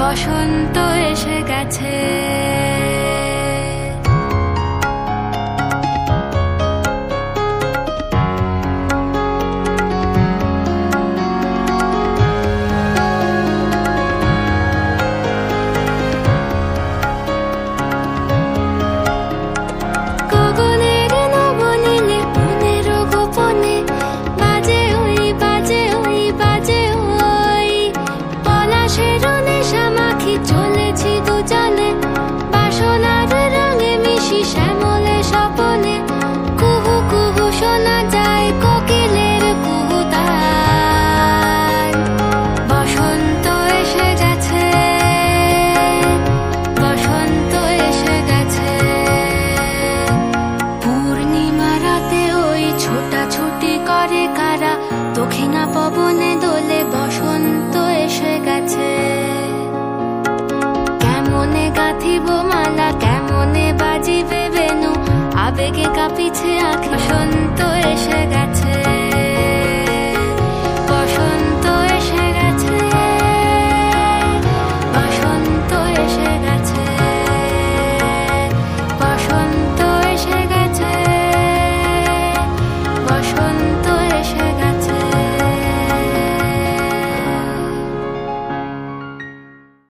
বসন্ত এসে গেছে। গগনের মিশি শ্যামলে সপনে কুহু কুহু শোনা আবেগে কাঁপিছে আঁখি সন্ত এসে গেছে।